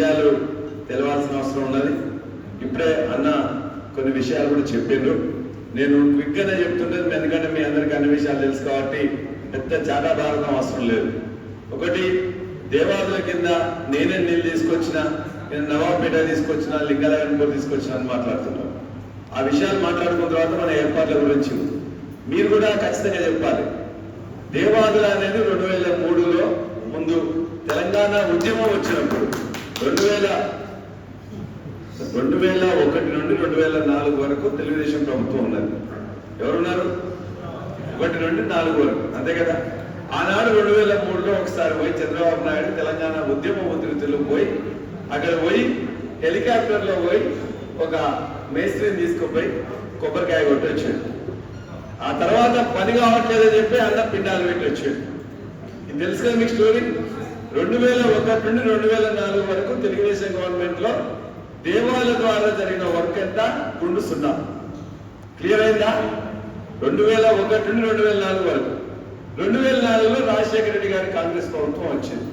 విషయాలు తెలవాల్సిన అవసరం ఉన్నది. ఇప్పుడే అన్న కొన్ని విషయాలు కూడా చెప్పిండ్రు. నేను క్విక్గానే చెప్తుండేది ఎందుకంటే మీ అందరికీ అన్ని విషయాలు తెలుసు కాబట్టి పెద్ద చాలా భారతం అవసరం లేదు. ఒకటి దేవాదుల కింద నేనే నీళ్ళు తీసుకొచ్చిన నేను నవాబేట తీసుకొచ్చిన లింగాలయంపూర్ తీసుకొచ్చిన అని మాట్లాడుతున్నాను ఆ విషయాలు మాట్లాడుకున్న తర్వాత మన ఏర్పాట్ల గురించి మీరు కూడా ఖచ్చితంగా చెప్పాలి. దేవాదుల అనేది రెండు వేల మూడులో ముందు తెలంగాణ ఉద్యమం వచ్చినప్పుడు రెండు వేల రెండు వేల ఒకటి నుండి రెండు వేల నాలుగు వరకు తెలుగుదేశం ప్రభుత్వం ఉన్నది. ఎవరున్నారు? ఒకటి నుండి నాలుగు వరకు. అంతే కదా? ఆనాడు రెండు వేల మూడులో ఒకసారి పోయి చంద్రబాబు నాయుడు తెలంగాణ ఉద్యమ ఉధృతిలో పోయి అక్కడ పోయి హెలికాప్టర్లో పోయి ఒక మేస్త్రిని తీసుకుపోయి కొబ్బరికాయ కొట్టి వచ్చాడు ఆ తర్వాత పని కావట్లేదని చెప్పి అన్న పిండాలు పెట్టి వచ్చాడు ఇది తెలుసు కదా మీకు స్టోరీ రెండు వేల ఒకటి నుండి రెండు వేల నాలుగు వరకు తెలుగుదేశం గవర్నమెంట్లో దేవాలయ ద్వారా జరిగిన వర్క్ ఎంత? గుండు సున్నా క్లియర్ అయిందా? రెండు వేల ఒకటి నుండి రెండు వేల నాలుగు వరకు. రెండు వేల నాలుగులో రాజశేఖర రెడ్డి గారి కాంగ్రెస్ ప్రభుత్వం వచ్చింది.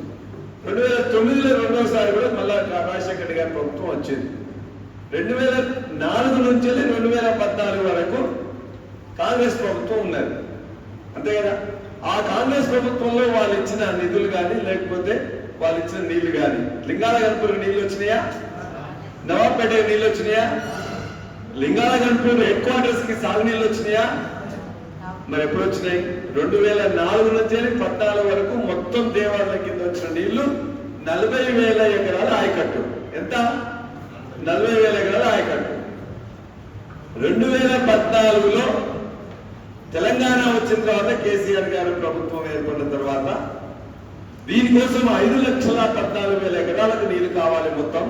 రెండు వేల తొమ్మిదిలో రెండోసారి కూడా మళ్ళా రాజశేఖర రెడ్డి గారి ప్రభుత్వం వచ్చింది. రెండు వేల నాలుగు నుంచి రెండు వేల పద్నాలుగు వరకు కాంగ్రెస్ ప్రభుత్వం ఉన్నది. అంతే కదా? ఆ కాంగ్రెస్ ప్రభుత్వంలో వాళ్ళు ఇచ్చిన నిధులు కానీ లేకపోతే వాళ్ళు ఇచ్చిన నీళ్ళు కానీ. లింగాల గణపూర్ నీళ్ళు వచ్చినాయా? నవాబ్పేట నీళ్ళు వచ్చినాయా? లింగాల గణపూర్ హెడ్ క్వార్టర్స్కి సాగునీళ్ళు వచ్చినాయా? మరి ఎప్పుడు వచ్చినాయి? రెండు వేల నాలుగు నుంచి పద్నాలుగు వరకు మొత్తం దేవాలయం కింద వచ్చిన నీళ్ళు నలభై వేల ఎకరాల ఆయకట్టు. ఎంత? నలభై వేల ఎకరాల ఆయకట్టు. రెండు వేల పద్నాలుగులో తెలంగాణ వచ్చిన తర్వాత కేసీఆర్ గారు ప్రభుత్వం ఏర్పడిన తర్వాత దీనికోసం ఐదు లక్షల పద్నాలుగు వేల ఎకరాలకు నీళ్ళు కావాలి మొత్తం.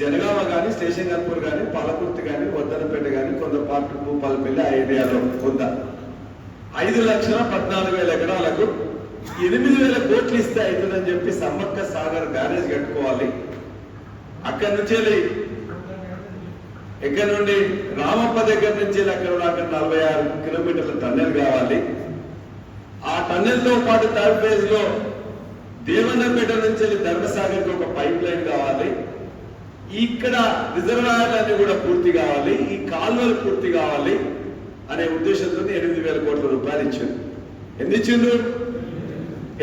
జనగామ కానీ స్టేషన్ గర్పూర్ కానీ పాలకుర్తి కానీ వద్దనపేట కానీ కొంత పార్టీ భూపాలపల్లి ఆ ఏరియాలో కొంత ఐదు లక్షల పద్నాలుగు వేల ఎకరాలకు ఎనిమిది వేల కోట్లు ఇస్తే అవుతుందని చెప్పి సమ్మక్క సాగర్ బ్యారేజ్ కట్టుకోవాలి. అక్కడి నుంచి వెళ్ళి ఇక్కడ నుండి? రామప్ప దగ్గర నుంచి అక్కడ అక్కడ నలభై ఆరు కిలోమీటర్ల టన్నెల్ కావాలి. ఆ టన్నెల్తో పాటు థర్డ్ ఫేజ్లో దేవన్నపేట నుంచి వెళ్ళి ధర్మసాగర్ ఒక పైప్ లైన్ కావాలి. ఇక్కడ రిజర్వాయర్లన్నీ కూడా పూర్తి కావాలి. ఈ కాలువలు పూర్తి కావాలి అనే ఉద్దేశంతో ఎనిమిది వేల కోట్ల రూపాయలు ఇచ్చింది ఎన్ని ఇచ్చిండు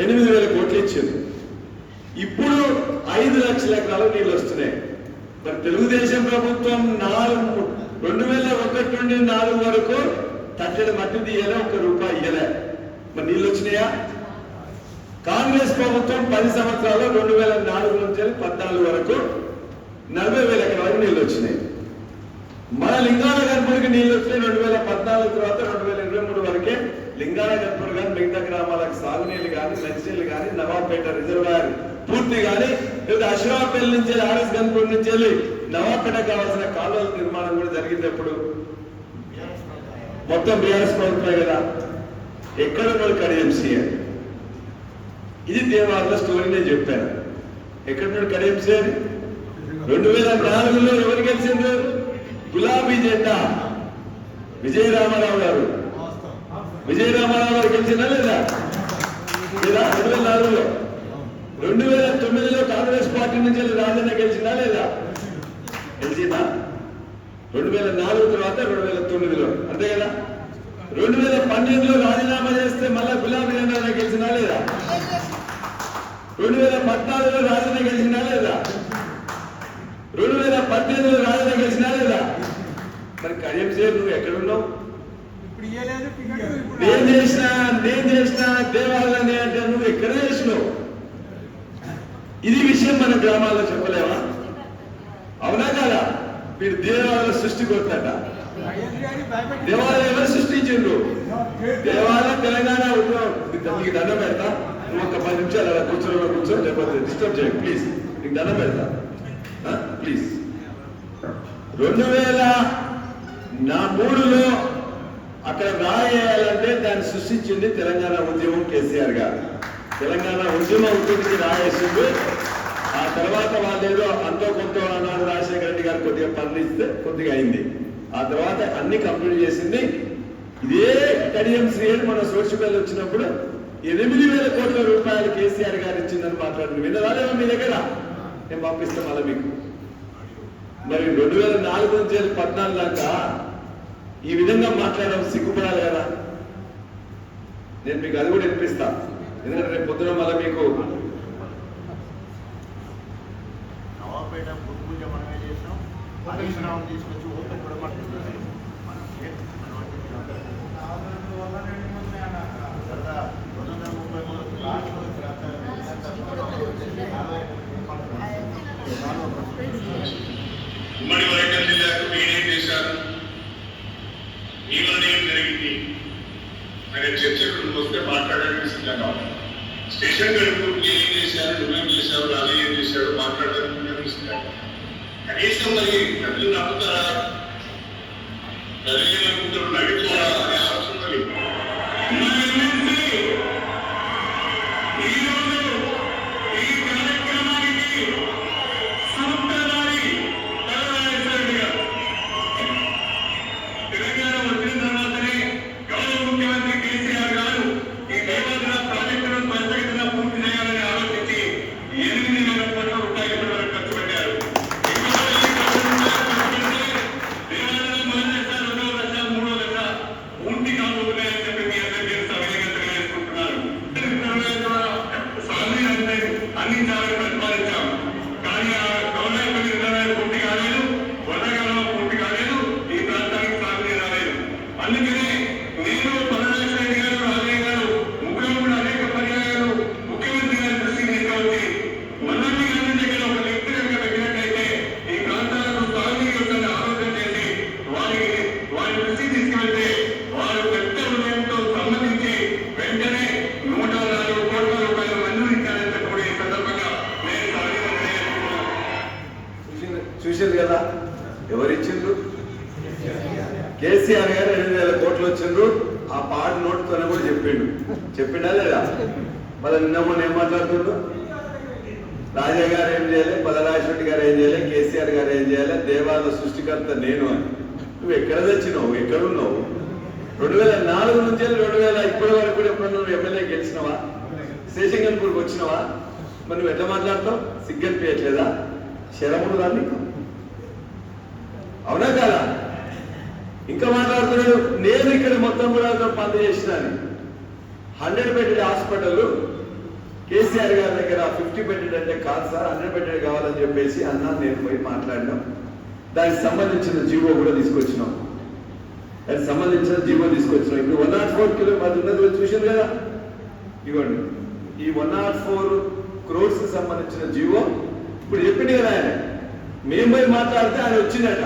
ఎనిమిది వేల కోట్లు ఇచ్చింది ఇప్పుడు ఐదు లక్షల ఎకరాలు నీళ్ళు వస్తున్నాయి. మరి తెలుగుదేశం ప్రభుత్వం నాలుగు రెండు వేల ఒకటి నుండి నాలుగు వరకు తట్టడి మట్టి తీయలే ఒక రూపాయి ఇయ్యలే. మరి నీళ్ళు వచ్చినాయా? కాంగ్రెస్ ప్రభుత్వం పది సంవత్సరాలు రెండు వేల నాలుగు నుంచి పద్నాలుగు వరకు నలభై వేల ఎకరాలకు నీళ్ళు వచ్చినాయి. మన లింగాల గర్భుడికి నీళ్ళు వచ్చినాయి రెండు వేల పద్నాలుగు తర్వాత రెండు వేల ఇరవై మూడు వరకే. లింగాల గర్భుడు కానీ మిగతా గ్రామాలకు సాగునీళ్ళు కానీ మంచినీళ్ళు కానీ నవాబ్పేట రిజర్వాయర్ పూర్తి కానీ లేదా అశ్వాపల్లి నుంచి ఆర్ఎస్ గన్పూర్ నుంచి వెళ్ళి నవాబ్పేట కావాల్సిన కాలువల నిర్మాణం కూడా జరిగింది ఎప్పుడు? మొత్తం బీఆర్ఎస్ ప్రభుత్వమే కదా. ఎక్కడ ఉన్నాడు కడియం సీఎం. ఇది దేవాలయ స్టోరీ నేను చెప్పాను. ఎక్కడ ఉన్నాడు సార్? రెండు వేల నాలుగులో ఎవరు గెలిచిండ్రు? గులాబీ జెండా. విజయ రామారావు గారు. విజయ రామారావు గారు గెలిచిందా లేదా? రెండు వేల నాలుగులో? రెండు వేల తొమ్మిదిలో కాంగ్రెస్ పార్టీ నుంచి వెళ్ళి రాజన్న గెలిచిందా లేదా? గెలిచిందా? రెండు వేల నాలుగు తర్వాత రెండు వేల తొమ్మిదిలో. అంతే కదా? రెండు వేల పన్నెండులో రాజీనామా చేస్తే మళ్ళా గులాబీ జెండా గెలిచిందా లేదా? రెండు వేల పద్నాలుగులో రాజన్న గెలిచిందా లేదా? రెండు వేల పద్దెనిమిదిలో రాజన్న గెలిచినా లేదా? మరి కడియం సేపు నువ్వు ఎక్కడున్నావు నేను చేసిన నేను చేసిన దేవాలయాన్ని అంటే నువ్వు ఎక్కడ చేసినావు? ఇది విషయం మన గ్రామాల్లో చెప్పలేవా? అవునా కదా? మీరు దేవాలయ సృష్టి కొట్టట దేవాలయం ఎవరు సృష్టించిండ్రు? దేవాలయం తెలంగాణ నీకు దండం పెడతా. ఒక పది నిమిషాలు అలా కూర్చోలో కూర్చో లేకపోతే డిస్టర్బ్ చేయండి. ప్లీజ్ నీకు దండం పెడతా. ప్లీజ్ రెండు వేల నా మూడులో అక్కడ రాయేయాలంటే దాన్ని సృష్టించింది తెలంగాణ ఉద్యమం కేసీఆర్ గారు. తెలంగాణ ఉద్యమ ఉద్యమికి రాయేసింది ఆ తర్వాత వాళ్ళు అంతో కొంత అన్నారు రాజశేఖర రెడ్డి గారు కొద్దిగా పనిస్తే కొద్దిగా అయింది. ఆ తర్వాత అన్ని కంప్లీట్ చేసింది. ఇదే కడియం శ్రీని మన సోషల్ వచ్చినప్పుడు ఎనిమిది వేల కోట్ల రూపాయలు కేసీఆర్ గారు ఇచ్చిందని మాట్లాడింది విన్నదాలేమో మీ దగ్గర? నేను పంపిస్తాం అలా మీకు. మరి రెండు వేల నాలుగు నుంచి పద్నాలుగు దాకా ఈ విధంగా మాట్లాడడం సిగ్గుపడాలి కదా. నేను మీకు అది కూడా వినిపిస్తా. ఎందుకంటే రేపు పొద్దున మళ్ళీ మీకు నవాబేట పూజ మనమే చేసినాం తీసుకొచ్చి ఓపెన్ కూడా పట్టుకుంటుంది ఉమ్మడి వరంగల్ జిల్లాకు మీరేం చేశారు మీ వలన ఏం జరిగింది. అనే చర్చకు వస్తే మాట్లాడడానికి సిద్ధంగా ఉన్నాను. స్టేషన్ గడుపు ఏం చేశారు నువ్వేం చేశారు రాజు ఏం చేశాడు? మాట్లాడడానికి సిద్ధంగా కనీసం మరి ప్రజలు నమ్ముతారా ప్రజలు నమ్ముతారు నవ్వుకోరా అనే ఆలోచన మరి. మరి ఏంటి? ఈరోజు ఈ కార్యక్రమానికి సూత్రధారి తలరాజేశ్వరుడు గారు. తెలంగాణ వచ్చిన తర్వాతనే గౌరవ ముఖ్యమంత్రి కేసీఆర్ గారు ఈ దేవాలయ ప్రాజెక్టును త్వరితగతిన పూర్తి చేయాలని ఆలోచించి ఎనిమిది వేల కోట్ల రూపాయలు ఇప్పటివరకు ఖర్చు పెట్టారు. ఇంకా ఈ ఖర్చు పెడితే దేవాలయం మొదటి దశ, రెండవ దశ, మూడవ దశ పూర్తి కాబోతున్నాయని చెప్పి మీ అందరికీ సవినయంగా తెలియజేసుకుంటున్నాను. స్వామి అంటే అందించాలని ప్రతిపాదించాం కానీ ఆ గవర్నమెంట్ నిర్ణయాలు పూర్తి కాలేదు వరదకాలం పూర్తి కాలేదు ఈ ప్రాంతానికి సాగునీరు రాలేదు అందుకనే నేను పరమేశ్వర రెడ్డి గారు రాజయ్య గారు ముగ్గురు కూడా అనేక పర్యాయాలు ముఖ్యమంత్రి గారి దృష్టికి తీసుకొచ్చి మల్లెడ్డి గారి దగ్గర ఒక వ్యక్తి కనుక పెట్టినట్టయితే ఈ ప్రాంతాలకు సాగునీరు వస్తుందని ఆలోచన చేసి వారికి వారి దృష్టికి తీసుకెళ్తే వారు పెద్ద హృదయంతో సమ్మతించి వెంటనే నూట నాలుగు కోట్ల రూపాయలు మంజూరు ఇచ్చారని చెప్పి కూడా ఈ సందర్భంగా నేను సవినయంగా తెలియజేస్తున్నాను. చూసిండ్రు- చూసిండ్రు కదా ఎవరు ఇచ్చిండ్రు కేసీఆర్ గారు ఎనిమిది వేల కోట్లు వచ్చిండ్రు ఆ పాట నోటుతోనే కూడా చెప్పిండు చెప్పిండా లేదా మళ్ళీ నిన్న మొన్న ఏం మాట్లాడుతుండ్రు రాజా గారు ఏం చేయాలి పదరాజరెడ్డి గారు ఏం చేయాలి కేసీఆర్ గారు ఏం చేయాలి సృష్టికర్త నేను అని. నువ్వు ఎక్కడ తెచ్చినావు? ఎక్కడున్నావు రెండు వేల నాలుగు నుంచి రెండు వేల ఇప్పటి వరకు కూడా నువ్వు ఎమ్మెల్యే గెలిచినవా? శేషంగన్పూర్కి వచ్చినావా? మరి నువ్వు ఎట్లా మాట్లాడతావు? సిగ్గనిపించట్లేదా శరముడు దాన్ని అవునా కదా? ఇంకా మాట్లాడుతున్నాడు నేను ఇక్కడ మొత్తం కూడా పని చేసినాను హండ్రెడ్ బెడెడ్ హాస్పిటల్ కేసీఆర్ గారి దగ్గర ఫిఫ్టీ బెడెడ్ అంటే కాదు సార్ హండ్రెడ్ బెడెడ్ కావాలని చెప్పేసి అన్నా నేను పోయి మాట్లాడినాం. దానికి సంబంధించిన జీవో కూడా తీసుకొచ్చినాం. దానికి సంబంధించిన జీవో తీసుకొచ్చినాం. ఇప్పుడు వన్ నాట్ ఫోర్ కిలో అది ఉన్నది మీరు కదా? ఇవ్వండి. ఈ వన్ నాట్ ఫోర్ క్రోడ్స్ సంబంధించిన జీవో ఇప్పుడు చెప్పింది కదా ఆయన. మేము పోయి మాట్లాడితే ఆయన వచ్చిందట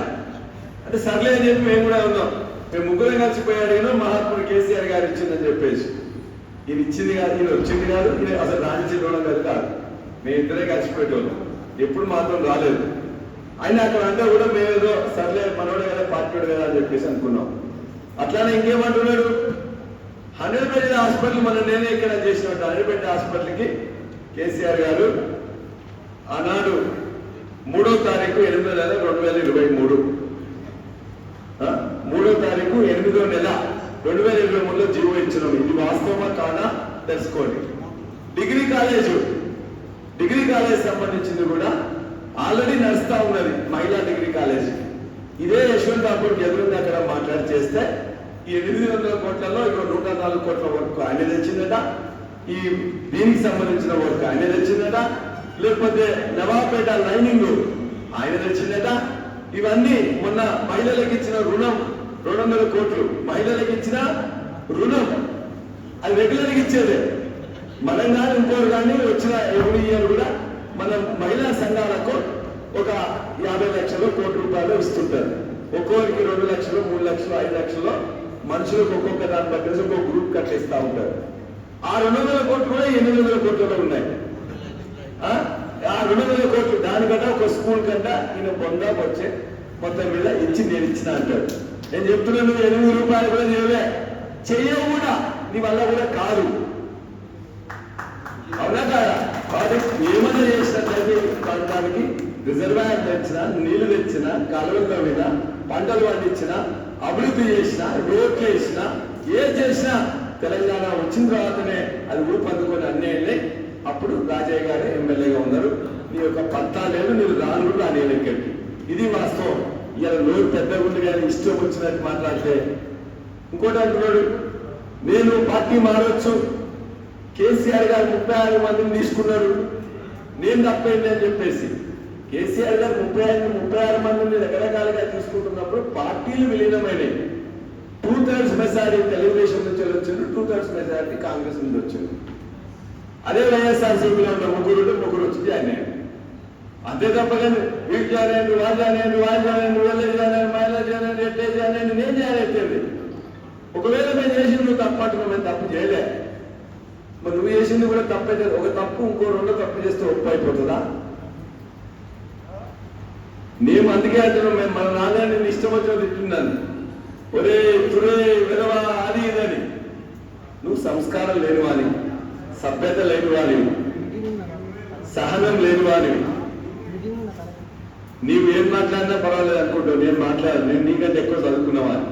అంటే సర్లే అని చెప్పి మేము కూడా ఉన్నాం. మేము ముగ్గురం కలిసిపోయి ఏమో మహాత్ముడు కేసీఆర్ గారు ఇచ్చిందని చెప్పేసి. ఈయన ఇచ్చింది కాదు ఈయన వచ్చింది కాదు ఈయన అసలు రాణించిన కాదు కాదు. మేము ఇద్దరే కలిసిపోయేటోళ్ళం. ఎప్పుడు మాత్రం రాలేదు. అయినా అక్కడ అంతా కూడా మేమేదో సర్లే మనోడే కదా పార్టీడు కదా అని చెప్పేసి అనుకున్నాం. అట్లానే ఇంకేమంటున్నాడు? హండ్రెడ్ హాస్పిటల్ మనం నేనే ఇక్కడ చేసినట్టు హండ్రెడ్ హాస్పిటల్కి కేసీఆర్ గారు ఆనాడు మూడో తారీఖు ఎనిమిదో నెల రెండు వేల ఇరవై మూడు. మూడో తారీఖు ఎనిమిదో నెల రెండు వేల ఇరవై మూడులో జీవో ఇచ్చినాం. ఇది వాస్తవమా కాదా? తెలుసుకోండి. Degree college. డిగ్రీ కాలేజ్ సంబంధించింది కూడా ఆల్రెడీ నడుస్తూ ఉన్నది. మహిళా డిగ్రీ కాలేజ్. ఇదే యశ్వంత్ ఠాకూర్ ఎదురుంది అక్కడ మాట్లాడి చేస్తే ఈ ఎనిమిది వందల కోట్లలో ఇక్కడ నూట నాలుగు కోట్ల వర్క్ ఆయన తెచ్చిందట. ఈ దీనికి సంబంధించిన వర్క్ ఆయన తెచ్చిందట. లేకపోతే నవాబేట లైనింగ్ ఆయన తెచ్చిందట. ఇవన్నీ మొన్న మహిళలకు ఇచ్చిన రుణం రెండు వందల కోట్లు. మహిళలకు ఇచ్చిన రుణం. అది రెగ్యులర్గా ఇచ్చేదే. మనం కానీ ఇంకోరు కానీ వచ్చిన ఎవరి ఇయర్ కూడా. మన మహిళా సంఘాలకు ఒక యాభై లక్షలు కోటి రూపాయలు ఇస్తుంటారు. ఒక్కొక్కరికి రెండు లక్షలు మూడు లక్షలు ఐదు లక్షలు. మనుషులకు ఒక్కొక్క దాన్ని బట్టి ఒక గ్రూప్ కట్టిస్తా ఉంటారు. ఆ రెండు వందల కోట్లు కూడా ఎనిమిది వందల కోట్లలో ఉన్నాయి. ఆ? ఆ రెండు వందల కోట్లు దానికంటే ఒక స్కూల్ కంట ఈయన బొందా వచ్చే మొత్తం మీద ఇచ్చి నేను ఇచ్చిన అంటాడు. నేను చెప్తున్నాను నువ్వు ఎనిమిది రూపాయలు కూడా చేయలే. చెయ్యవు కూడా. నీ వల్ల కూడా కాదు అవునా కాదా కాబట్టి ఏమైనా చేసినట్లయితే ఈ ప్రాంతానికి రిజర్వాయర్ తెచ్చిన నీళ్ళు తెచ్చిన కాలువల మీద పంటలు పండించిన అభివృద్ధి చేసిన రోడ్లు వేసిన ఏం చేసినా తెలంగాణ వచ్చిన తర్వాతనే అది ఊపందుకొని అన్నీ వెళ్ళి అప్పుడు రాజయ్య గారు ఎమ్మెల్యేగా ఉన్నారు. నీ యొక్క పత్తా లేదు మీరు రాను రాని లెక్కకి ఇది వాస్తవం. ఇలా నోరు పెద్ద ఉంది కానీ ఇష్టం వచ్చినట్టు మాట్లాడితే ఇంకోటి అంటున్నాడు. నేను పార్టీ మారవచ్చు కేసీఆర్ గారు ముప్పై ఆరు మందిని తీసుకున్నారు. నేను తప్పైంది అని చెప్పేసి. కేసీఆర్ గారు ముప్పై ఐదు ముప్పై ఆరు మందిని రకరకాలుగా తీసుకుంటున్నప్పుడు పార్టీలు విలీనమైనవి. టూ థర్డ్స్ మెజారిటీ తెలుగుదేశం నుంచి వచ్చింది టూ థర్డ్స్ మెజారిటీ కాంగ్రెస్ నుంచి వచ్చింది అదే వైఎస్ఆర్సీపీలో ఉన్న ముగ్గురు ముగ్గురు వచ్చింది ఆయన అంతే తప్ప కానీ వీళ్ళు జాయిన్ వాళ్ళు జాయిన్ వాళ్ళు జాయిన్ వీళ్ళు జాయిన్ మహిళ జాయిన్ ఎట్లే జాయిన్ నేను జాయిన్ అయిపోయింది ఒకవేళ మేము చేసింది నువ్వు తప్పు మేము తప్పు చేయలే. మరి నువ్వు చేసింది కూడా తప్పే ఒక తప్పు ఇంకో రెండో తప్పు చేస్తే ఒప్పు అయిపోతుందా? మేము అందుకే అంటున్నాం మేము మన నాన్న ఇష్టం వచ్చిన తిట్టున్నాను ఒరే తురే విరవా అది ఇదని నువ్వు సంస్కారం లేని వాని సభ్యత లేని వాని సహనం లేని వానివి నీవు ఏం మాట్లాడినా పర్వాలేదు అనుకుంటావు నేను మాట్లాడు నేను నీకంటే ఎక్కువ చదువుకున్నవాడిని.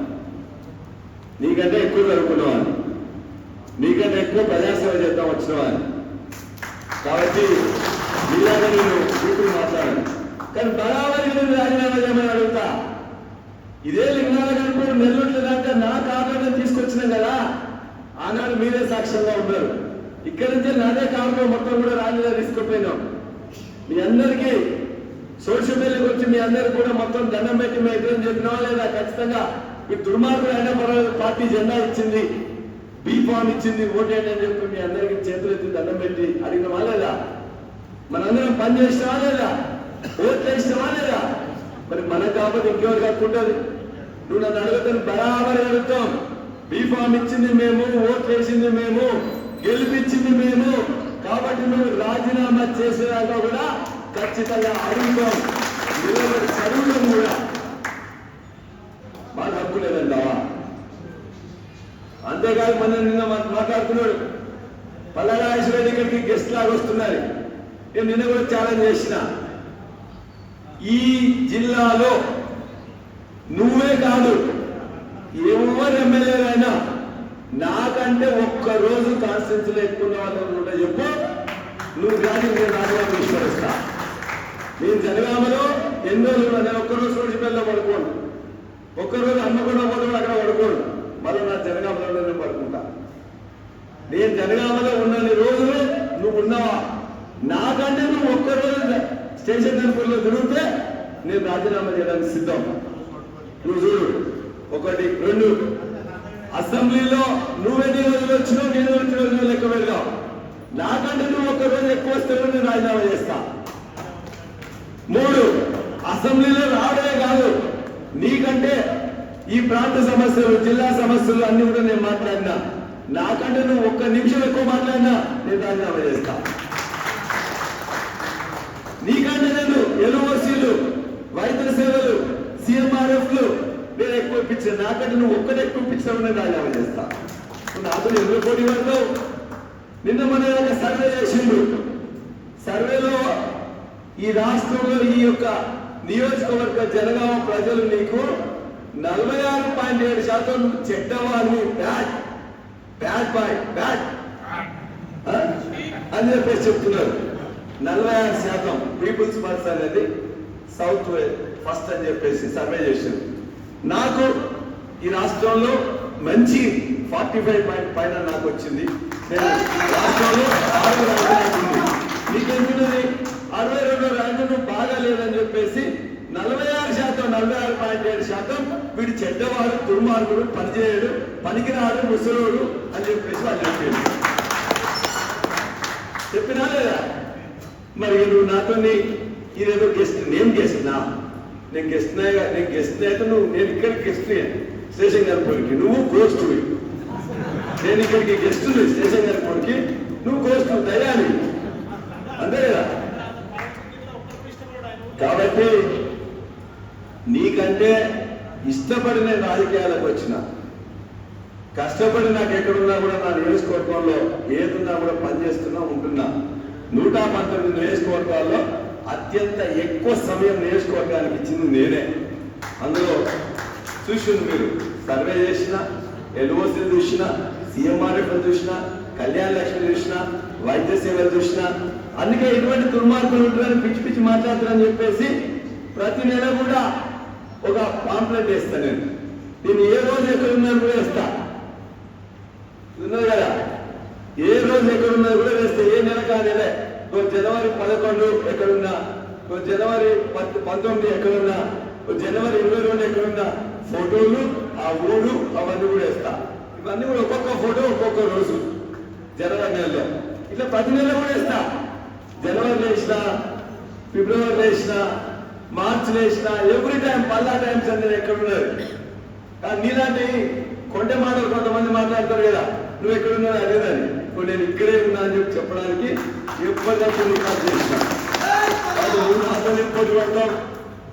నీకంటే ఎక్కువ చదువుకున్నవాడిని. నీకంటే ఎక్కువ ప్రజాసేవ చేద్దాం వచ్చినవాడిని. కాబట్టి నీలాగా నేను కూతురు మాట్లాడాను. కానీ బరాబరి గురించి రాజీనామా చేయమని అడుగుతా. ఇదే లింగాల కనుక నెల్లూరు దాకా నా కారణం తీసుకొచ్చినాం కదా ఆనాడు మీరే సాక్ష్యంగా ఉన్నారు. ఇక్కడి నుంచే నాదే కారణం మొత్తం కూడా రాజీనామా తీసుకుపోయినాం. మీ అందరికీ సోషల్ మీడియాకి వచ్చి మీ అందరికి కూడా మొత్తం దండం పెట్టి మీ ఎదురు చెప్పినా లేదా ఖచ్చితంగా మీ దుర్మార్గుడు అయినా పర్వాలేదు పార్టీ జెండా ఇచ్చింది బీ ఫామ్ ఇచ్చింది ఓటేయండి అని చెప్పి మీ అందరికి చేతులు ఎత్తి దండం పెట్టి అడిగిన వాళ్ళేదా మనందరం పని చేసిన వాళ్ళేదా ఓట్లు వేసినవా లేదా? మరి మనకు కాబట్టి ఇంకెవరు కట్టుకుంటుంది నువ్వు నన్ను అడుగుతాను బరాబర్ అడుగుతాం. బీఫామ్ ఇచ్చింది మేము ఓట్లు వేసింది మేము గెలిపించింది మేము. కాబట్టి నువ్వు రాజీనామా చేసేదాకా కూడా ఖచ్చితంగా అడుగుతాం. నిలబడి చదువుతాం కూడా. మాకు హక్కు లేదంటావా? అంతేకాదు మన నిన్న మా- మాట్లాడుతున్నాడు పల్లరాజేశ్వరి దగ్గరికి గెస్ట్ లాగా వస్తున్నారు. నేను నిన్న కూడా ఛాలెంజ్ చేసిన. ఈ జిల్లాలో నువ్వే కాదు ఎవరు ఎమ్మెల్యేలైనా నాకంటే ఒక్క రోజు కాన్స్టిట్యూన్సీలో ఎక్కువ వాళ్ళు ఉంటే చెప్పు. నువ్వు కానీ నేను రాజీనామా విశ్వరిస్తా నేను జనగామలో ఎన్నో రోజులు నేను ఒక్కరోజు సోడిపల్లిలో పడుకోను. ఒక్కరోజు అమ్మకొండ పోతే కూడా అక్కడ పడుకోను. మళ్ళీ నా జనగామలో నేను పడుకుంటా. నేను జనగామలో ఉన్న రోజులు నువ్వు ఉన్నావా? నాకంటే నువ్వు ఒక్కరోజు స్టేషన్ కనుకల్లో తిరిగితే నేను రాజీనామా చేయడానికి సిద్ధం. నువ్వు చూడు. ఒకటి రెండు. అసెంబ్లీలో నువ్వెన్ని రోజులు వచ్చినావు నేను ఎన్ని రోజులు లెక్క పెడదాం నాకంటే నువ్వు ఒక రోజు ఎక్కువ వస్తే నేను రాజీనామా చేస్తా. మూడు అసెంబ్లీలో రావడమే కాదు నీకంటే ఈ ప్రాంత సమస్యలు జిల్లా సమస్యలు అన్ని కూడా నేను మాట్లాడినా. నాకంటే నువ్వు ఒక్క నిమిషం ఎక్కువ మాట్లాడినా నేను రాజీనామా చేస్తా నీకంటే నేను ఎల్ఓసీలు వైద్య సేవలు సిఎంఆర్ఎఫ్లు నేను ఎక్కువ ఇప్పించాను నాకంటే నువ్వు ఒక్కటే ఎక్కువ ఇప్పించావు నేను రాజీనామా చేస్తా. నువ్వు నాతో ఎందుకు పోటీ నిన్న మన సర్వే చేసిండు సర్వేలో ఈ రాష్ట్రంలో ఈ యొక్క నియోజకవర్గ జనగామ ప్రజలు నీకు నలభై ఆరు పాయింట్ ఏడు శాతం నువ్వు బ్యాడ్ బ్యాడ్ బాయ్ బ్యాడ్. అని చెప్పేసి చెప్తున్నారు. నలభై ఆరు శాతం పీపుల్స్ పర్స్ అనేది సౌత్ ఫస్ట్ అని చెప్పేసి సర్వే చేశారు నాకు ఈ రాష్ట్రంలో మంచి ఫార్టీ ఫైవ్ పాయింట్ పైన నాకు వచ్చింది. నేను రాష్ట్రంలో ఆరు ర్యాంకులు ఉంది నీకెందుకున్నది అరవై రెండు ర్యాంకులు బాగా లేదని చెప్పేసి నలభై ఆరు శాతం నలభై ఆరు పాయింట్ ఏడు శాతం వీడు చెడ్డవాడు దుర్మార్గుడు పనిచేయడు పనికిరాడు ముసలోడు అని చెప్పేసి వాళ్ళు చెప్పారు చెప్పినా లేదా? మరి నువ్వు నాతో ఇదేదో గెస్ట్ నేను గెస్ట్నా నేను గెస్ట్నా నేను గెస్ట్ అయితే నువ్వు నేను ఇక్కడ గెస్ట్ స్టేషన్ గారి నువ్వు గోస్ట్ నేను ఇక్కడికి గెస్ట్ స్టేషన్ గారి నువ్వు గోస్ట్ దయాలి అంతే కదా? కాబట్టి నీకంటే ఇష్టపడిన రాజకీయాలకు వచ్చిన కష్టపడి నాకు ఎక్కడున్నా కూడా నా నియోజకవర్గంలో ఏదున్నా కూడా పనిచేస్తున్నా ఉంటున్నా. నూట పంతొమ్మిది నియోజకవర్గాల్లో అత్యంత ఎక్కువ సమయం నియోజకవర్గానికి ఇచ్చింది నేనే. అందులో చూసింది మీరు. సర్వే చేసిన ఎల్ఓసి చూసిన సిఎంఆర్ఎఫ్ చూసిన కళ్యాణ లక్ష్మి చూసిన వైద్య సేవలు చూసినా అందుకే ఎటువంటి దుర్మార్గులు ఉంటారని పిచ్చి పిచ్చి మాట్లాడుతారని చెప్పేసి ప్రతి నెల కూడా ఒక పాంప్లెట్ వేస్తా నేను. నేను ఏ రోజు ఎక్కడ కూడా వేస్తా. ఉన్నది కదా? ఏ రోజు ఎక్కడున్నా కూడా వేస్తా. ఏ నెల కానిలే జనవరి పదకొండు ఎక్కడున్నా? ఓ జనవరి పంతొమ్మిది ఎక్కడున్నా? ఓ జనవరి ఇరవై రెండు ఎక్కడున్నా? ఫోటోలు ఆ ఊరు అవన్నీ కూడా వేస్తా. ఇవన్నీ కూడా ఒక్కొక్క ఫోటో ఒక్కొక్క రోజు. జనవరి నెలలో. ఇట్లా ప్రతి నెల కూడా వేస్తా. జనవరి వేసిన ఫిబ్రవరి వేసిన మార్చి వేసిన ఎవ్రీ టైం పల్లా టైమ్స్ అనేది ఎక్కడున్నారు కానీ నీలాంటి కొండ మాటలు కొంతమంది మాట్లాడతారు కదా నువ్వు ఎక్కడున్నావు? అదేదని ఇప్పుడు నేను ఇక్కడే ఉన్నా అని చెప్పి చెప్పడానికి ఎప్పటికప్పుడు రికార్డ్ చేసిన. వాళ్ళు నేను పోటీ పడతాం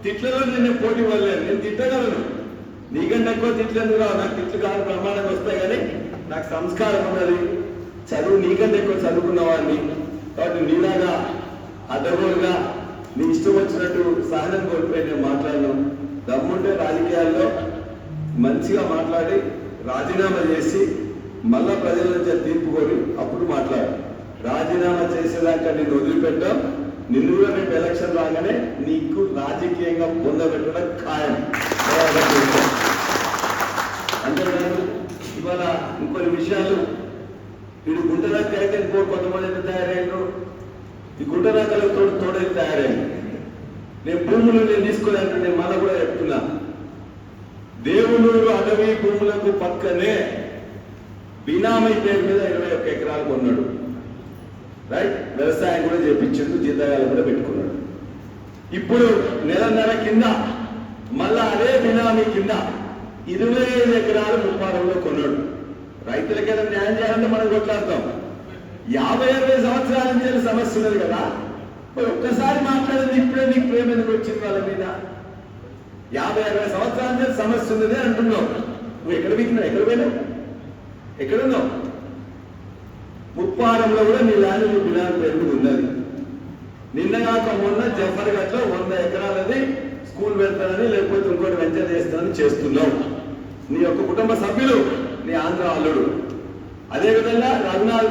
తిట్లలో నేను పోటీ పడలేను. నేను తిట్టగలను. నీకంటే ఎక్కువ తిట్లందు రావు? నాకు తిట్లు కాదు ప్రమాణంగా వస్తాయి కానీ నాకు సంస్కారం ఉన్నది. చదువు నీకంటే ఎక్కువ చదువుకున్న వాడిని. కాబట్టి నీలాగా అడ్డగోలుగా నీ ఇష్టం వచ్చినట్టు సహనం కోల్పోయి నేను మాట్లాడను. దమ్ముంటే రాజకీయాల్లో మంచిగా మాట్లాడి రాజీనామా చేసి మళ్ళా ప్రజల నుంచి తీర్పు కొని అప్పుడు మాట్లాడు. రాజీనామా చేసేదాకా నేను వదిలిపెట్టాం. నిన్ను కూడా రేపు ఎలక్షన్ రాగానే నీకు రాజకీయంగా పొందబెట్టడం ఖాయం. అంతేకాదు ఇవాళ ఇంకొన్ని విషయాలు. వీడు గుంటరాకి అయితే ఇంకో కొంతమంది తయారయ్యారు. ఈ గుంటరా తోడు తోడైతే తయారయ్యాను నేను భూములు నేను తీసుకోలేదంటే నేను మళ్ళీ కూడా చెప్తున్నా. దేవుడు అడవి భూములకు పక్కనే బినామీ పేరు మీద ఇరవై ఒక్క ఎకరాలు కొన్నాడు. రైట్ వ్యవసాయం కూడా చేపించిండు జీతగాలు కూడా పెట్టుకున్నాడు. ఇప్పుడు నెలన్నర కింద మళ్ళా అదే బినామీ కింద ఇరవై ఐదు ఎకరాలు ముప్పారంలో కొన్నాడు. రైతులకైనా న్యాయం చేయాలంటే మనం కొట్లాడతాం. యాభై అరవై సంవత్సరాల నుంచి సమస్య ఉన్నది కదా. మరి ఒక్కసారి మాట్లాడింది ఇప్పుడే నీకు ప్రేమ ఎందుకు వచ్చింది వాళ్ళ మీద? యాభై అరవై సంవత్సరాల నుంచి సమస్య ఉన్నది అంటున్నావు. నువ్వు ఎక్కడ విక్కినావు ఎక్కడ పోయినావు? ఎక్కడున్నావు? ముప్పారంలో కూడా నీ ల్యాండ్ నీ బిలాన్ పేరు మీద ఉన్నది నిన్నగాక మొన్న జఫర్గట్లో వంద ఎకరాలది స్కూల్ పెడతానని లేకపోతే ఇంకోటి వెంచర్ చేస్తానని చేస్తున్నావు. నీ యొక్క కుటుంబ సభ్యులు నీ ఆంధ్ర అల్లుడు. అదేవిధంగా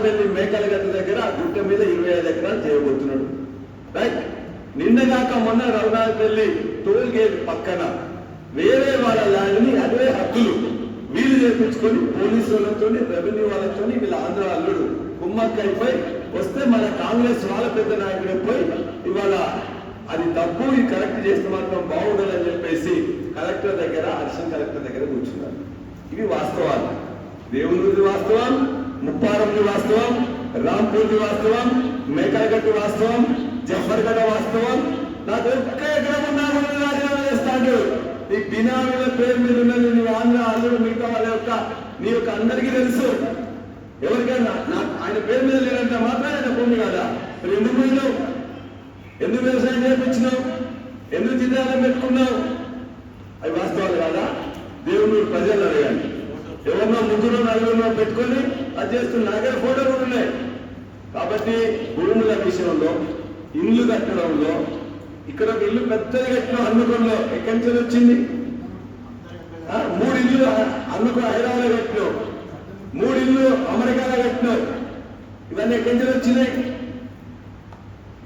మేకల మేకలగడ్డ దగ్గర ఆ గుట్ట మీద ఇరవై ఐదు ఎకరాలు చేయబోతున్నాడు. రైట్ నిన్నగాక మొన్న రఘునాథపల్లి టోల్ గేట్ పక్కన వేరే వాళ్ళ ల్యాండ్ని అదే హక్కులు వీళ్ళు చేపించుకొని పోలీసు వాళ్ళతో రెవెన్యూ వాళ్ళతో వీళ్ళ ఆంధ్ర అల్లుడు కుమ్మక్కైపోయి వస్తే మన కాంగ్రెస్ వాళ్ళ పెద్ద నాయకుడు పోయి ఇవాళ అది తప్పు ఇది కరెక్ట్ చేస్తే మాత్రం బాగుండాలని చెప్పేసి కలెక్టర్ దగ్గర అర్షన్ కలెక్టర్ దగ్గర కూర్చున్నారు. ఇవి వాస్తవాలు. దేవునిది వాస్తవం ముప్పారంది వాస్తవం రాంపూర్ది వాస్తవం మేకలగట్టు వాస్తవం జఫర్గఢ వాస్తవం. నాకు ఒక్క ఎకరం ఉన్నా రాజీనామా చేస్తాడు నీ బినామీల పేరు మీద ఉన్నది నీ ఆంధ్ర అల్లుడు మిగతా వాళ్ళ యొక్క నీ యొక్క అందరికీ తెలుసు. ఎవరికైనా? ఆయన పేరు మీద లేదంటే మాత్రం ఆయన భూమి కాదా? మరి ఎందుకు పోయినావు? ఎందుకు వ్యవసాయం చేయించినావు? ఎందుకు జిల్లాలో పెట్టుకున్నావు? అవి వాస్తవాలు కాదా? దేవుడు ప్రజలు అడగాలి ఎవరినో ముగ్గురు నలుగురు పెట్టుకొని అది చేస్తున్న నా దగ్గర ఫోటోలు కూడా ఉన్నాయి. కాబట్టి భూముల విషయంలో ఇల్లు కట్టడంలో ఇక్కడ ఒక ఇల్లు పెద్దది కట్టిన హన్మకొండలో ఎక్కడి నుంచి వచ్చింది? ఆ, మూడు ఇల్లు హన్మకొండ హైదరాబాద్ కట్టినావు. మూడు ఇల్లు అమెరికాలో కట్టినావు. ఇవన్నీ ఎక్కడి నుంచి వచ్చినాయి?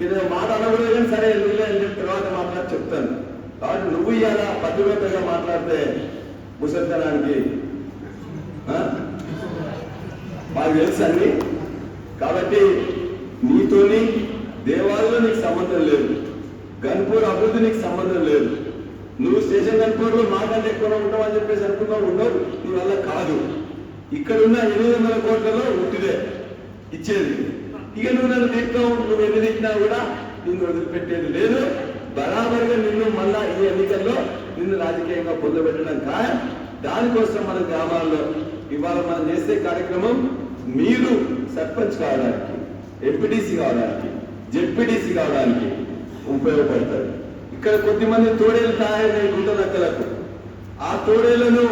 ఇది మాట అనకూడదు కానీ సరే ఇల్లు అని చెప్పి తర్వాత మాట్లాడి చెప్తాను. కాబట్టి నువ్వు ఇవాళ పతివ్రతగా మాట్లాడితే ముసలితనానికి. ఆ? మాకు తెలుసు అండి కాబట్టి నీతోని దేవాలయంలో నీకు సంబంధం లేదు. గన్పూర్ అభివృద్ధి నీకు సంబంధం లేదు. నువ్వు స్టేషన్ గన్పూర్లో మాకంటే ఎక్కువ ఉంటావు అని చెప్పేసి అనుకున్నావు ఉండవు. నీ వల్ల కాదు. ఇక్కడ ఉన్న ఎనిమిది వందల కోట్లలో ఉట్టిదే ఇచ్చేది. ఇక నువ్వు నన్ను తిట్టావు నువ్వు ఎన్ని తిట్టినా కూడా నిన్ను వదిలిపెట్టేది లేదు. బరాబర్గా నిన్ను మళ్ళా ఈ ఎన్నికల్లో నిన్ను రాజకీయంగా పొందబెట్టడం ఖాయం. దానికోసం మన గ్రామాల్లో ఇవాళ మనం చేసే కార్యక్రమం మీరు సర్పంచ్ కావడానికి ఎంపీటీసీ కావడానికి జెడ్పీటీసీ కావడానికి ఉపయోగపడతాయి. ఇక్కడ కొద్దిమంది తోడేలు తయారైన గుంటనక్కలకు ఆ తోడేళ్ళను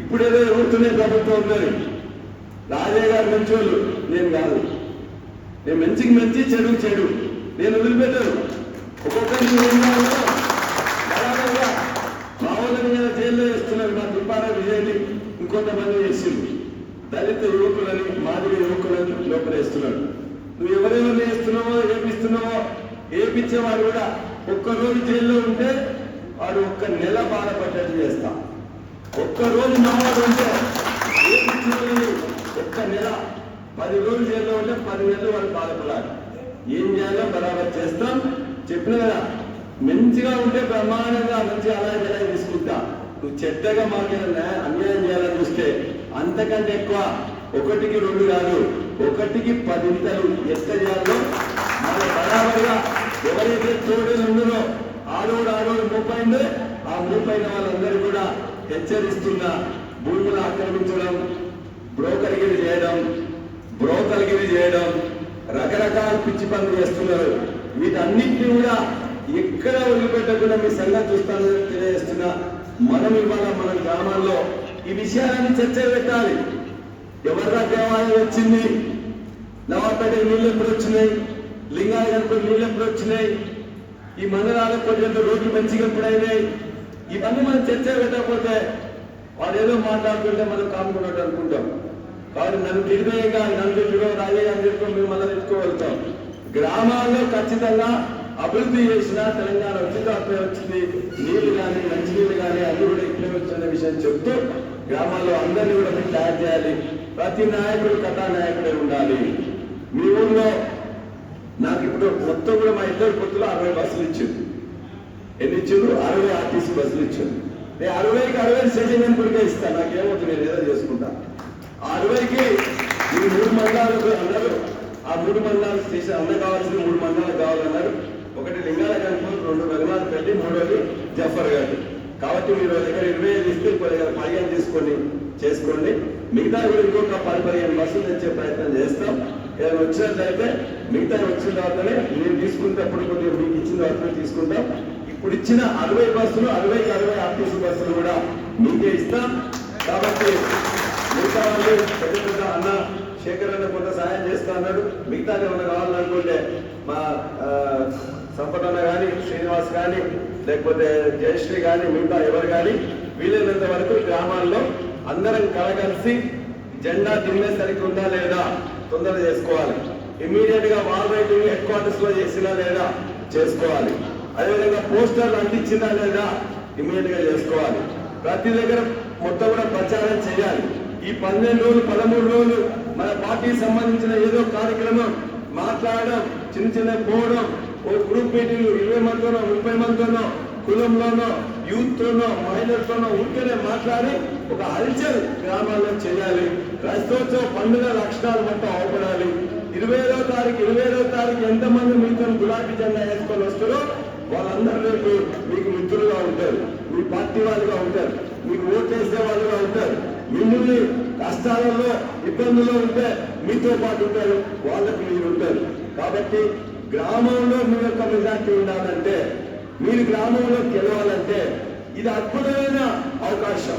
ఇప్పుడేదో ఎగురుతున్నాయి ప్రభుత్వం ఉందని రాజే గారు మంచోళ్ళు నేను కాదు. నేను మంచికి మంచి చెడు చెడు. నేను వదిలిపెట్టాను. ఒక్కొక్కరికి మా వాళ్ళని మీద జైల్లో వేస్తున్నారు మా దుబ్బారా విజయ్ని ఇంకొంతమంది వేసింది దళిత యువకులని మాదిరి యువకులని లోపలేస్తున్నాడు నువ్వు ఎవరెవరిని వేస్తున్నావో ఏమిస్తున్నావో ఏపించేవాడు కూడా ఒక్కరోజు జైల్లో ఉంటే వాడు ఒక్క నెల బాధపడ్డట్టు చేస్తా. ఒక్కరోజు నమ్మకం ఉంటే ఏపించేవాడిని ఒక్క నెల పది రోజులు జైల్లో ఉంటే పది నెలలు వాళ్ళు బాధపడాలి. ఏం చేయాలో బరాబర్ చేస్తాం. చెప్పిన కదా మంచిగా ఉంటే బ్రహ్మాండంగా మంచిగా అలా ఇలా తీసుకుంటా. నువ్వు చెడ్డగా మాట్లాడినా అన్యాయం చేయాలని చూస్తే అంతకంటే ఎక్కువ ఒకటికి రెండు కాదు ఒకటికి పదింతలు ఎంత చేయాలో మన బరాబర్గా ఎవరైతే తోడులు ఉందో ఆడోడు ఆడోడు మూపైందో ఆ మూపైన వాళ్ళందరూ కూడా హెచ్చరిస్తున్న భూములు ఆక్రమించడం బ్రోకర్గిరి చేయడం బ్రోకర్గిరి చేయడం రకరకాల పిచ్చి పనులు చేస్తున్నారు. వీటన్నింటినీ కూడా ఎక్కడ వదిలిపెట్టకుండా మీ సంగతి చూస్తానని తెలియజేస్తున్నా మనం ఇవాళ మన గ్రామాల్లో ఈ విషయాలన్నీ చర్చ పెట్టాలి. ఎవరి దేవాలయం వచ్చింది? నవాపేట నీళ్ళు ఎప్పుడు వచ్చినాయి? లింగాలు కనుక నీళ్ళు ఎప్పుడు వచ్చినాయి. ఈ మండలాలకు కొన్ని రోడ్లు మంచిగా ఎప్పుడైనాయి ఇవన్నీ మనం చర్చ పెట్టకపోతే వాడు ఏదో మాట్లాడుతుంటే మనం కాముకున్నట్టు అనుకుంటాం. కాబట్టి నన్ను తిరిగేగా నన్ను తిరిగో రాజే అని చెప్పి మేము మళ్ళీ తెచ్చుకోగలుగుతాం గ్రామాల్లో ఖచ్చితంగా అభివృద్ధి చేసిన తెలంగాణ ఉచిత అప్పుడే వచ్చింది. నీళ్ళు కానీ మంచినీళ్ళు కానీ అన్ని కూడా ఇక్కడే వచ్చిన విషయం చెప్తూ గ్రామాల్లో అందరినీ కూడా మీరు తయారు చేయాలి. ప్రతి నాయకుడు కథానాయకుడే ఉండాలి. మీ ఊళ్ళో ఇప్పుడు మొత్తం కూడా మా ఇద్దరు పొత్తులు అరవై బస్సులు ఇచ్చింది. ఎన్ని ఇచ్చిండ్రు? అరవై ఆర్టీసీ బస్సులు ఇచ్చింది నేను అరవైకి అరవై స్టేషన్ నేను ఇస్తాను నాకేమవుతుంది నేను ఏదో చేసుకుంటా. అరవైకి ఈ మూడు మండలాలకు అన్నారు. ఆ మూడు మండలాల స్టేషన్ అన్న కావాల్సిన మూడు మండలాలు కావాలన్నారు. ఒకటి లింగాల కనుక రెండు రఘునాథ్ పెట్టి మూడోది జఫర్ గారు కాబట్టి మీరు దగ్గర ఇరవై ఐదు ఇస్తే ఇంకో దగ్గర పదిహేను తీసుకొని చేసుకోండి. మిగతా కూడా ఇంకొక పది పదిహేను బస్సులు తెచ్చే ప్రయత్నం చేస్తాం. నేను వచ్చినట్లయితే మిగతా వచ్చిన తర్వాతనే నేను తీసుకునేటప్పుడు కొద్దిగా మీకు ఇచ్చిన తర్వాత తీసుకుంటాం. ఇప్పుడు ఇచ్చిన అరవై బస్సులు అరవై అరవై ఆర్టీసీ బస్సులు కూడా మీకే ఇస్తాం. కాబట్టి మిగతా వాళ్ళు పెద్ద పెద్ద అన్న శేఖర్ అన్న కొంత సహాయం చేస్తా అన్నాడు. మిగతా ఏమైనా కావాలనుకుంటే మా సంపద అన్న కానీ శ్రీనివాస్ కానీ లేకపోతే జయశ్రీ కానీ మిగతా ఎవరు కానీ వీలైనంత వరకు గ్రామాల్లో అందరం కలగలిసి జెండా తిరిగేసరికి ఉందా లేదా తొందర చేసుకోవాలి. ఇమీడియట్గా వాల్ రైటింగ్ హెడ్ క్వార్టర్స్లో చేసినా లేదా చేసుకోవాలి. అదేవిధంగా పోస్టర్లు అంటించినా లేదా ఇమీడియట్గా చేసుకోవాలి. ప్రతి దగ్గర మొత్తం కూడా ప్రచారం చేయాలి. ఈ పన్నెండు రోజులు పదమూడు రోజులు మన పార్టీకి సంబంధించిన ఏదో కార్యక్రమం మాట్లాడడం చిన్న చిన్న పోవడం ఓ గ్రూప్ మీటింగ్ ఇరవై మందితోనో ముప్పై మందితోనో కులంలోనో యూత్ తోనో మహిళలతోనో ఊరికేనే మాట్లాడి ఒక హల్చల్ గ్రామాల్లో చేయాలి. క్రైస్తవోత్సవ పండుగ లక్షణాలు మొత్తం అవపడాలి. ఇరవై ఐదో తారీఖు ఇరవై ఐదో తారీఖు ఎంతమంది మీతో గులాబీ జెండా వేసుకొని వస్తారో వాళ్ళందరూ రేపు మీకు మిత్రులుగా ఉంటారు. మీ పార్టీ వాళ్ళుగా ఉంటారు. మీకు ఓట్ వేసే వాళ్ళుగా ఉంటారు. మిమ్మల్ని కష్టాలలో ఇబ్బందుల్లో ఉంటే మీతో పాటు ఉంటారు. వాళ్ళకు మీరు ఉంటారు. కాబట్టి గ్రామంలో మీ యొక్క మెజార్టీ ఉండాలంటే మీరు గ్రామంలో గెలవాలంటే ఇది అద్భుతమైన అవకాశం.